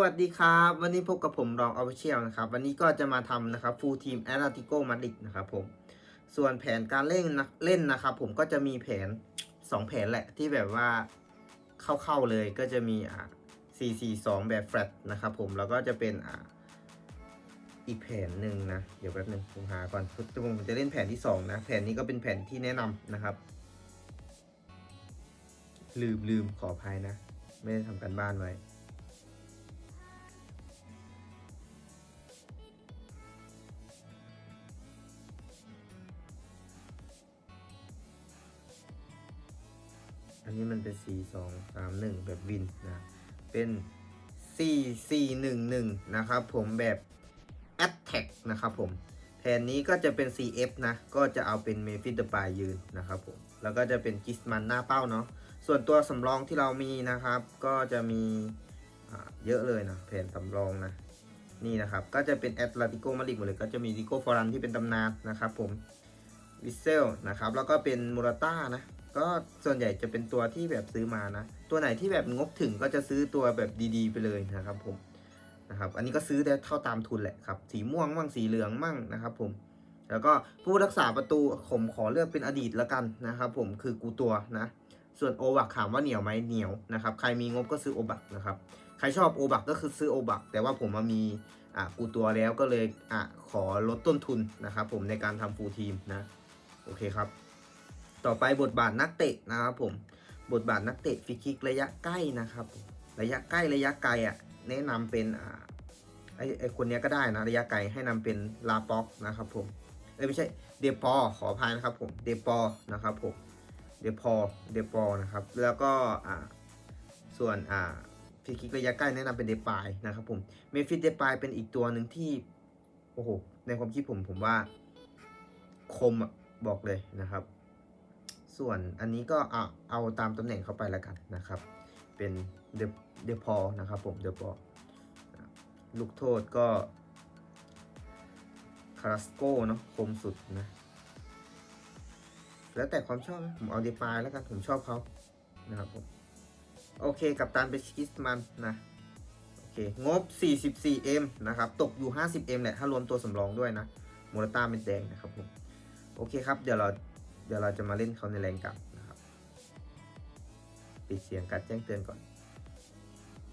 วัสดีครับ วันนี้พบกับผมรองออฟเชียลนะครับ วันนี้ก็จะมาทำนะครับฟูลทีมแอตเลติโกมาดริดนะครับผม ส่วนแผนการเล่นนะเล่นนะครับผมก็จะมีแผน 2 แผนแหละที่แบบว่าเข้าๆเลยก็จะมีอ่า442 แบบแฟลตนะครับผมแล้วก็จะเป็นอ่าอีกแผนหนึ่งนะ เดี๋ยวแป๊บนึงผมหาก่อนผมจะเล่นแผนที่ 2 นะ แผนนี้ก็เป็นแผนที่แนะนำนะครับ ลืมลืมขออภัยนะ ไม่ได้ทำการบ้านไว้ นนี้มันเป็นสี่สองสามหนึ่งแบบวินนะ เป็นสี่สี่หนึ่งหนึ่งนะครับผมแบบ Attack นะครับผมแผนนี้ก็จะเป็น CF นะ ก็จะเอาเป็นเมฟิสเดปายยืนนะครับผม แล้วก็จะเป็นกิสมันหน้าเป้าเนาะ ส่วนตัวสำรองที่เรามีนะครับ ก็จะมีเยอะเลยนะแผนสำรองนะ นี่นะครับ ก็จะเป็นแอตเลติโกมาริดหมดเลย ก็จะมีดิโก้ฟอรันที่เป็นตำนานนะครับผม วิเซลนะครับ แล้วก็เป็นมูราต้านะ ก็ส่วนใหญ่จะเป็นตัวที่แบบซื้อมานะ ตัวไหนที่แบบงบถึงก็จะซื้อตัวแบบดีๆ ไปเลยนะครับผมนะครับ อันนี้ก็ซื้อได้เท่าตามทุนแหละครับ สีม่วงมั่งสีเหลืองมั่งนะครับผม แล้วก็ผู้รักษาประตูผมขอเลือกเป็นอดีตล้วกันนะครับผมคือกูตัวนะ ส่วนโอบักถามว่าเหนียวไหมเหนียวนะครับ ใครมีงบก็ซื้อโอบักนะครับ ใครชอบโอบักก็คือซื้อโอบักแต่ว่าผมมามีอะกูตัวแล้วก็เลยอะขอลดต้นทุนนะครับผมในการทำฟูลทีมนะ โอเคครับ ต่อไปบทบาทนักเตะนะครับผมบทบาทนักเตะฟรีคิกระยะใกล้นะครับ ระยะใกล้ระยะไกลอะแนะนำเป็นอ่าไอไอคนนี้ก็ได้นะระยะไกลให้นำเป็นลาป็อกนะครับผมเอ้ไม่ใช่เดปอขออภัยนะครับผมเดปอนะครับผมเดปอเดปอนะครับแล้วก็อ่าส่วนอ่าฟรีคิกระยะใกล้แนะนำเป็นเดปายนะครับผมเมฟิเดปายเป็นอีกตัวหนึ่งที่โอ้โหในความคิดผมผมว่าคมอะบอกเลยนะครับ ส่วนอันนี้ก็เอาเอาตามตำแหน่งเข้าไปแล้วกันนะครับ เป็นเดเดพอนะครับผมเดพอลูกโทษก็คาราสโกเนาะคมสุดนะ แล้วแต่ความชอบผมเอาเดปายแล้วกัน ผมชอบเขานะครับผม โอเคกับตานเปชิสมันนะโอเค งบ 44M นะครับ ตกอยู่ 50M แหละ ถ้ารวมตัวสำรองด้วยนะ โมราต้าเป็นแดงนะครับผม โอเคครับ เดี๋ยวเรา เดี๋ยวเราจะมาเล่นเขาในแรงกลับนะครับ ปิดเสียงการแจ้งเตือนก่อน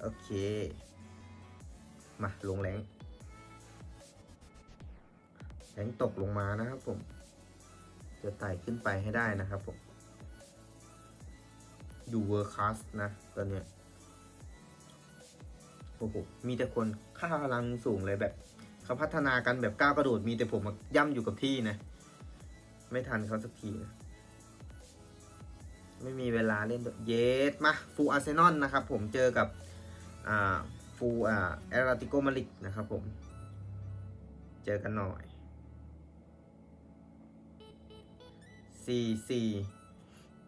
โอเค มาลงแรงแรงตกลงมานะครับผม จะไต่ขึ้นไปให้ได้นะครับผมดูเวอร์คัสนะตอนเนี้ยโอ้โห มีแต่คนค่าพลังสูงเลยแบบเขาพัฒนากันแบบก้าวกระโดด มีแต่ผมย่ำอยู่กับที่นะ ไม่ทันเขาสักทีนะไม่มีเวลาเล่นด้วยเยสมาฟูอาร์เซนอลนะครับผมเจอกับอ่าฟูอ่าแอตเลติโกมาดริดนะครับผม เจอกันหน่อยสี่สี่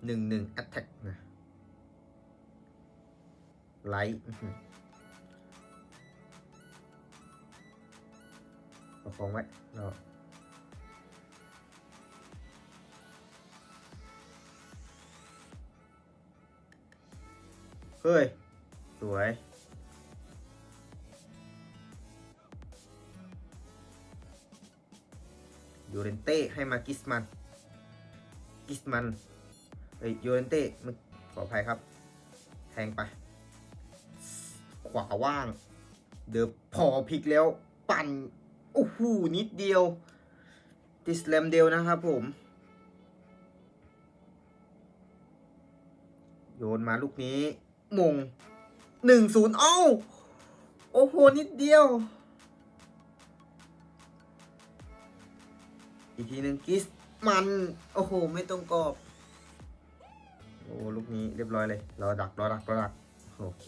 หนึ่งหนึ่งแอตแทกนะไลท์ประคองไว้รอ เฮ้ย สวยโยเรนเต้ให้มากิสมัน กิสมัน เฮ้ยโยเรนเต้มันขออภัยครับ แทงไป ขวาว่าง เดือพอพลิกแล้ว ปั่น โอ้โห นิดเดียว ติสแลมเดียวนะครับผมโยนมาลูกนี้ มงหนึ่งศูนย์เอ้า โอ้โห นิดเดียว อีกทีหนึ่งกิสมัน โอ้โห ไม่ตรงกรอบ โอ้ลูกนี้เรียบร้อยเลย รอดัก รอดัก รอดัก โอเค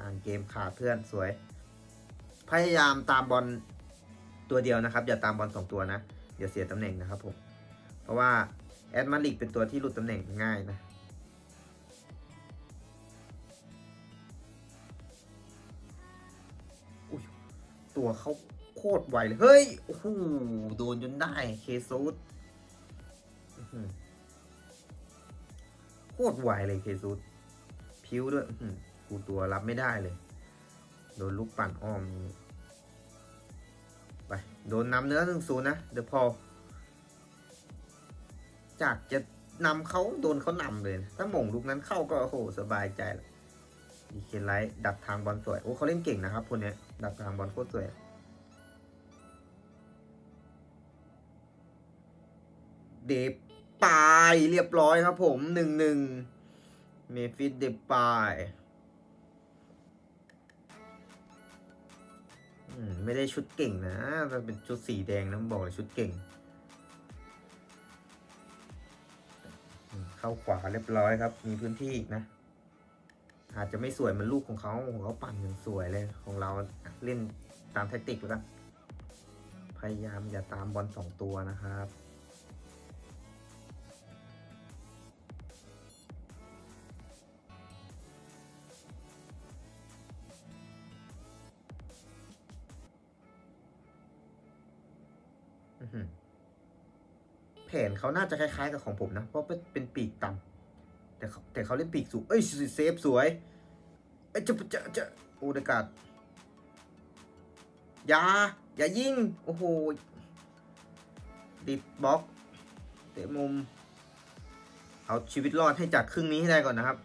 อ่านเกมขาดเพื่อนสวย พยายามตามบอลตัวเดียวนะครับ อย่าตามบอลสองตัวนะ เดี๋ยวเสียตำแหน่งนะครับผม เพราะว่าแอดมาริกเป็นตัวที่หลุดตำแหน่งง่ายนะ ตัวเขาโคตรไวเลย เฮ้ย โอ้โห โดนจนได้เคซูดอื้อหือโคตรไวเลยเคซูดพิ้วด้วยกูตัวรับไม่ได้เลย โดนลูกปั่นอ้อมนี่ไป โดนนำเนื้อหนึ่งศูนย์นะ เดี๋ยวพอ จากจะนำเขาโดนเขานำเลย ถ้าหม่งลูกนั้นเข้าก็โอ้โห สบายใจละ ดีเคนไลท์ดักทางบอลสวย โอ้เขาเล่นเก่งนะครับคนนี้ดักทางบอลโคตรสวย เดบปายเรียบร้อยครับผมหนึ่งหนึ่งเมฟิสเดบปายอืมไม่ได้ชุดเก่งนะมันเป็นชุดสีแดงนะบอกเลยชุดเก่ง เข้าขวาเรียบร้อยครับ มีพื้นที่นะ อาจจะไม่สวยเหมือนลูกของเขาของเขาปั่นอย่างสวยเลยของเราเล่นตามแทคติกแล้วกันพยายามอย่าตามบอลสองตัวนะครับอื้อหือแผนเขาน่าจะคล้ายๆกับของผมนะ เพราะเป็นปีกต่ำ แต่เขาแต่เขาเล่นปีกสูง เอ้ยเซฟสวย เอ้ยจะจะจะโอเดกาดอย่า อย่ายิง โอ้โหดิบบล็อก เตะมุม เอาชีวิตรอดให้จากครึ่งนี้ให้ได้ก่อนนะครับ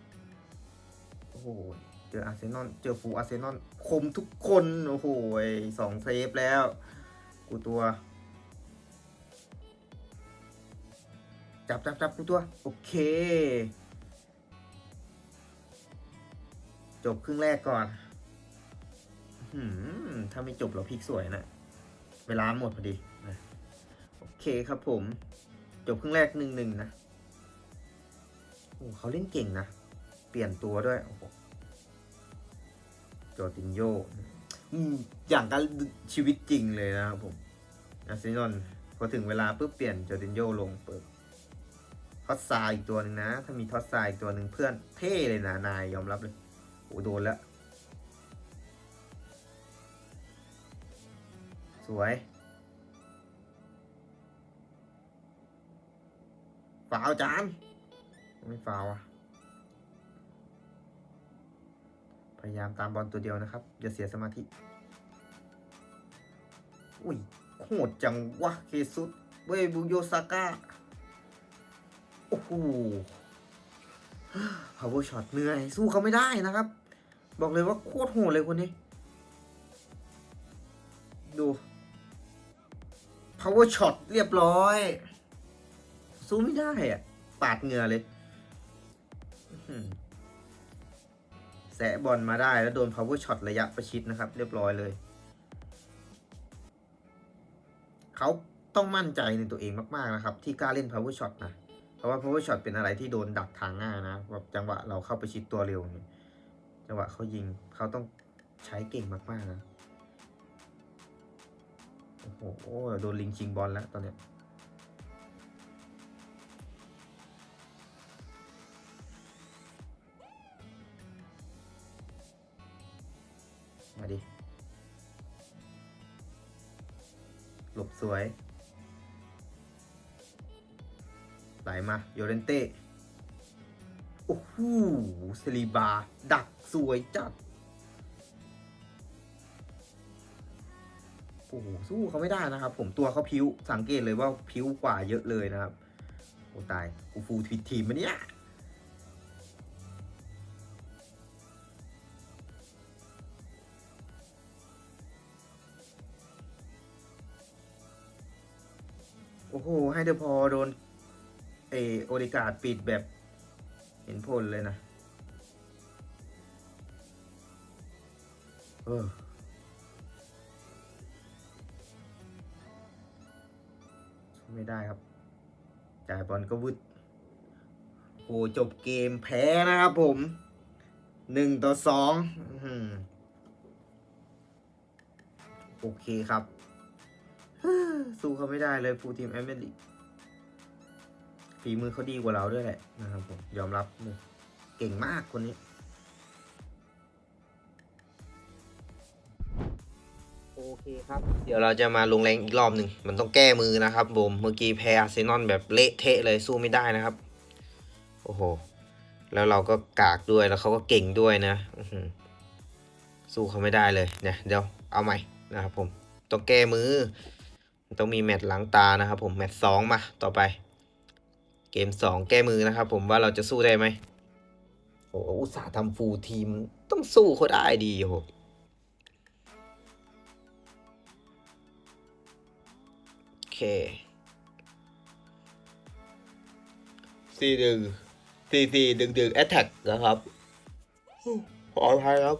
โอ้โห เจออาร์เซนอล เจอฟูอาร์เซนอล คมทุกคน โอ้โหสองเซฟแล้ว กูตัว จับจับจับกูตัว โอเค จบครึ่งแรกก่อนหืมถ้าไม่จบเราพลิกสวยนะเวลาหมดพอดีนะโอเคครับผม จบครึ่งแรกหนึ่งหนึ่งนะโอ้เขาเล่นเก่งนะ เปลี่ยนตัวด้วยโอ้โหจอตินโยอืมอย่างกันชีวิตจริงเลยนะครับผมอาร์เซนอลพอถึงเวลาปุ๊บเปลี่ยนจอตินโยลงเปิดทอดซายอีกตัวหนึ่งนะ ถ้ามีทอดซายอีกตัวหนึ่งเพื่อนเท่เลยนะ นายยอมรับเลย อ้โดนแล้ว สวยฟาวจานไม่ฟาวอะพยายามตามบอลตัวเดียวนะครับ อย่าเสียสมาธิ อุ้ยโหดจังวะเคซุสเว้ยบุโยซาก้า โอ้โห power shot เหนื่อย สู้เขาไม่ได้นะครับ บอกเลยว่าโคตรโหดเลยคนนี้ ดู power shot เรียบร้อยสู้ไม่ได้อะปาดเหงื่อเลยแสะบอลมาได้แล้วโดน power shot ระยะประชิดนะครับ เรียบร้อยเลย เขาต้องมั่นใจในตัวเองมาก ๆ นะครับ ที่กล้าเล่น power shot นะ เพราะว่า power shot เป็นอะไรที่โดนดักทางง่ายนะแบบจังหวะเราเข้าไปชิดตัวเร็วเนี่ย จังหวะเขายิงเขาต้องใช้เก่งมากๆนะ โอ้โหโดนลิงชิงบอลแล้วตอนเนี้ยมาดิ หลบสวย ไหลมา โยเรนเต้ โอ้โหสลีบา ดักสวยจัด โอ้โห สู้เขาไม่ได้นะครับ ผมตัวเขาพิ้ว สังเกตเลยว่าพิ้วกว่าเยอะเลยนะครับ โอ้ตาย กูฟูทวิตทีมมันเนี่ยโอ้โห ให้เดอพอโดนเออโอริกาดปิดแบบ เห็นผลเลยนะเออไม่ได้ครับ จ่ายบอลก็วึดโหจบเกมแพ้นะครับผมหนึ่งต่อสองโอเคครับ สู้เขาไม่ได้เลยฟูทีมแอมเบลิก ฝีมือเขาดีกว่าเราด้วยแหละนะครับผมยอมรับเลยเก่งมากคนนี้ โอเคครับ เดี๋ยวเราจะมาลงแรงอีกรอบหนึ่ง มันต้องแก้มือนะครับผมเมื่อกี้แพ้อาร์เซนอลแบบเละเทะเลยสู้ไม่ได้นะครับ โอ้โห แล้วเราก็กากด้วยแล้วเขาก็เก่งด้วยนะอื้อหือสู้เขาไม่ได้เลยเนี่ยเดี๋ยวเอาใหม่นะครับผมต้องแก้มือ ต้องมีแมตช์ล้างตานะครับผมแมตช์สองมาต่อไป เกมสองแก้มือนะครับผมว่าเราจะสู้ได้ไหมโอ้อุตส่าห์ทำฟูลทีมต้องสู้เขาได้ดีโหโอเคสี่ดึงสี่สี่ดึงดึงแอตแทกนะครับขออภัยครับ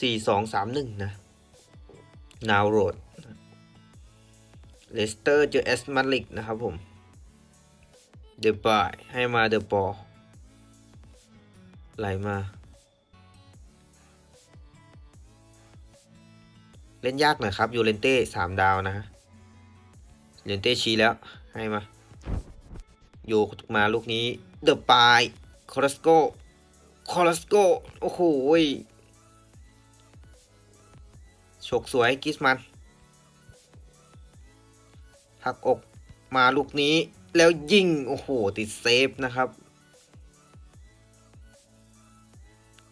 สี่สองสามหนึ่งนะนาวโรดเลสเตอร์เจอเอสมาริกนะครับผม เดบายให้มาเดบอลไหลมา เล่นยากหน่อยครับยูเลนเต้สามดาวนะยูเลนเต้ชี้แล้วให้มาโยกมาลูกนี้เดบายคอรัสโกคอรัสโกโอ้โหฉกสวยกิสมันหักอกมาลูกนี้ แล้วยิงโอ้โห ติดเซฟนะครับ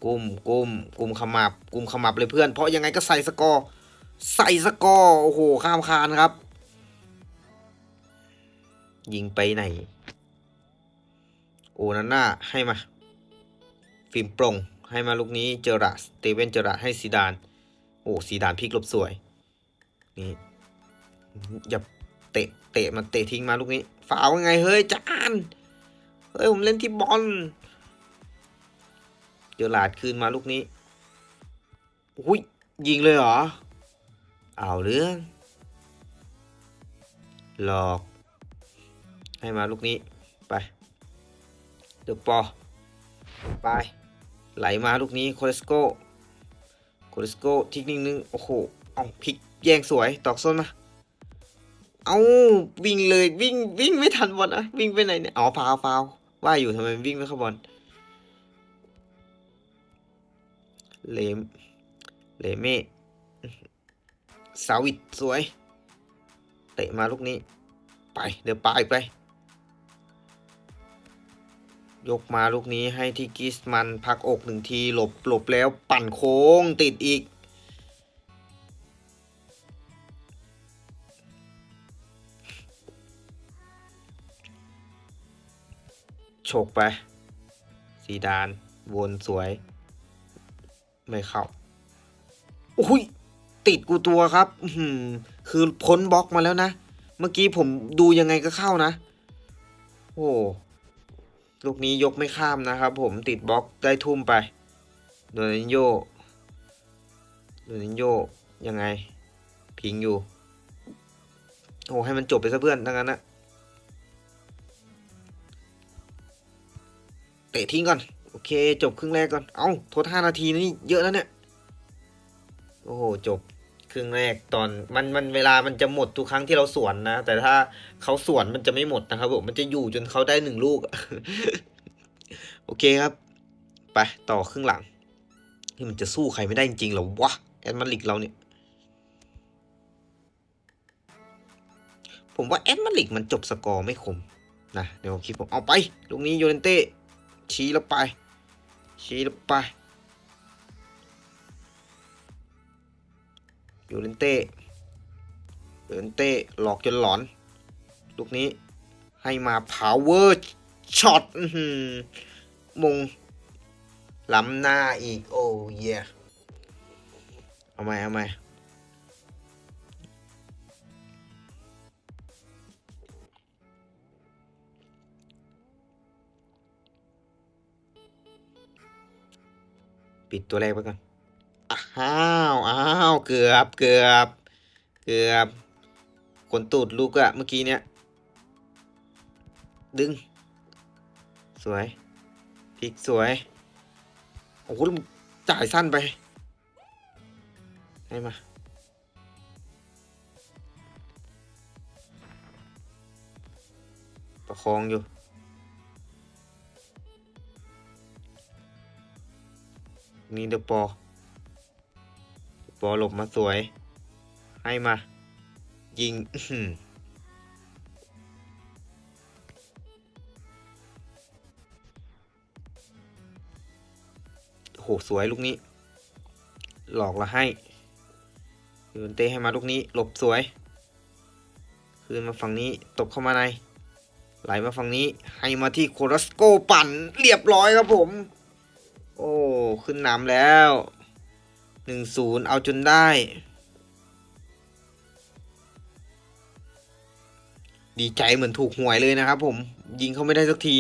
กุมกุมกุมขมับ กุมขมับเลยเพื่อน เพราะยังไงก็ใส่สกอร์ ใส่สกอร์โอ้โห ข้ามคานครับ ยิงไปไหน โอนาน่าให้มา ฟิล์มโปร่งให้มาลูกนี้เจอระสเตเวนเจอระให้ซีดาน โอ้ซีดานพลิกลบสวย นี่อย่า เตะเตะมาเตะทิ้งมาลูกนี้ฝาวยังไงเฮ้ยจานเฮ้ยผมเล่นที่บอลเจอหลาดคืนมาลูกนี้อุ้ยยิงเลยเหรอเอาเรื่องหลอก ให้มาลูกนี้ไปเดอปอไปไหลมาลูกนี้โคเลสโกโคเลสโกทิ้งนิดนึงโอ้โหเอาพลิกแย่งสวยตอกส้นมา เอาวิ่งเลยวิ่งวิ่งไม่ทันบอลอะวิ่งไปไหนเนี่ยอ๋อฟาวฟาวว่าอยู่ทำไมวิ่งไม่เข้าบอลเลมเลเม่สาวิตสวย เตะมาลูกนี้ ไปเดี๋ยวปลายไป ยกมาลูกนี้ให้ที่กิสมันพักอกหนึ่งทีหลบหลบแล้วปั่นโค้งติดอีก ฉกไป สีดาน วนสวย ไม่เข้าอุ้ย ติดกูตัวครับคือพ้นบล็อกมาแล้วนะ เมื่อกี้ผมดูยังไงก็เข้านะ โอ้ลูกนี้ยกไม่ข้ามนะครับผมติดบล็อกได้ทุ่มไปโดนินโยโดนินโยยังไง พิงอยู่ โอ้ให้มันจบไปซะเพื่อนทั้งนั้นนะ ตะทิ้งก่อน โอเค จบครึ่งแรกก่อน เอา้าโทษห้านาทีนี่เยอะแล้วเนี่ย โอ้โห จบครึ่งแรกตอนมันมันเวลามันจะหมดทุกครั้งที่เราสวนนะ แต่ถ้าเขาสวนมันจะไม่หมดนะครับผมมันจะอยู่จนเขาได้หนึ่งลูก โอเคครับ ไปต่อครึ่งหลังนี่มันจะสู้ใครไม่ได้จริงๆหรอวะแอดมาริกเราเนี่ย ผมว่าแอดมาริกมันจบสกอร์ไม่คมนะเดี๋ยวผมคิดผมเอาไปลูกนี้โยเรนเต้ ชี้ล้วไป ชี้ล้วไปยูเรนเต้ยูเรนเต้หลอกจนหลอน ลูกนี้ให้มา power shot อื้อหือมงล้ำหน้าอีก โอ้เยเอาไหมเอาไหม ปิดตัวแรกไปก่อน อ้าวอ้าวเกือบเกือบเกือบขนตูดลูกอะเมื่อกี้เนี้ย ดึง สวยพลิกสวย โอ้โหจ่ายสั้นไป ให้มา ประคองอยู่ นี่เดปอบอหลบมาสวย ให้มา ยิงโหสวยลูกนี้ หลอกเราให้ยูนเต้ให้มาลูกนี้ หลบสวย คืนมาฝั่งนี้ตบเข้ามาใน ไหลมาฝั่งนี้ ให้มาที่โครัสโกปั่น เรียบร้อยครับผม ขึ้นนำแล้วหนึ่งศูนย์เอาจนได้ ดีใจเหมือนถูกหวยเลยนะครับผม ยิงเขาไม่ได้สักที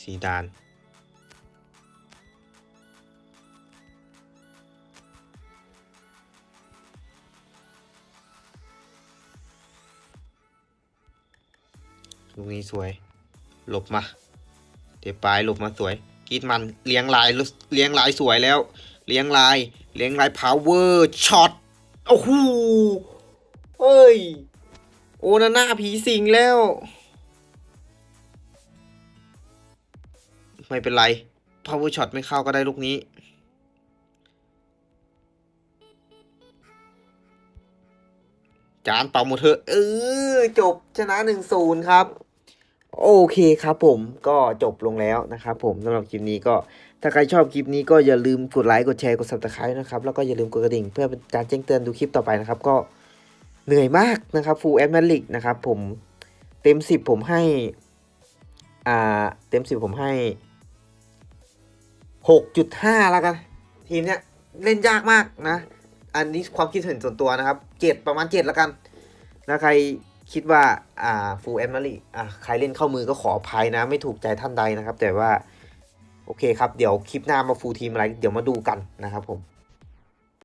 ซีดาน ลูกนี้สวย หลบมา เดี๋ยวปลายหลบมาสวยกีดมันเลี้ยงลายเลี้ยงลายสวยแล้ว เลี้ยงลายเลี้ยงลายพาวเวอร์ช็อตโอ้โหเอ้ย โอนาน่าผีสิงแล้ว ไม่เป็นไร power shot ไม่เข้าก็ได้ลูกนี้จานเป่าหมดเถอะเออจบชนะหนึ่งศูนย์ครับ โอเคครับผมก็จบลงแล้วนะครับผมสำหรับคลิปนี้ก็ถ้าใครชอบคลิปนี้ก็อย่าลืมกดไลค์กดแชร์กด subscribe นะครับแล้วก็อย่าลืมกดกระดิ่งเพื่อเป็นการแจ้งเตือนดูคลิปต่อไปนะครับก็เหนื่อยมากนะครับ full a d m a n l i c นะครับผมเต็มสิบผมให้อ่าเต็มสิบผมให้หกจุดห้าแล้วกัน ทีมเนี้ยเล่นยากมากนะ อันนี้ความคิดเห็นส่วนตัวนะครับเจ็ดประมาณเจ็ดแล้วกันนะใคร คิดว่าอ่าฟูลแอมมารีอ่าใครเล่นเข้ามือก็ขออภัยนะ ไม่ถูกใจท่านใดนะครับ แต่ว่า โอเคครับ เดี๋ยวคลิปหน้ามาฟูลทีมอะไร เดี๋ยวมาดูกันนะครับผม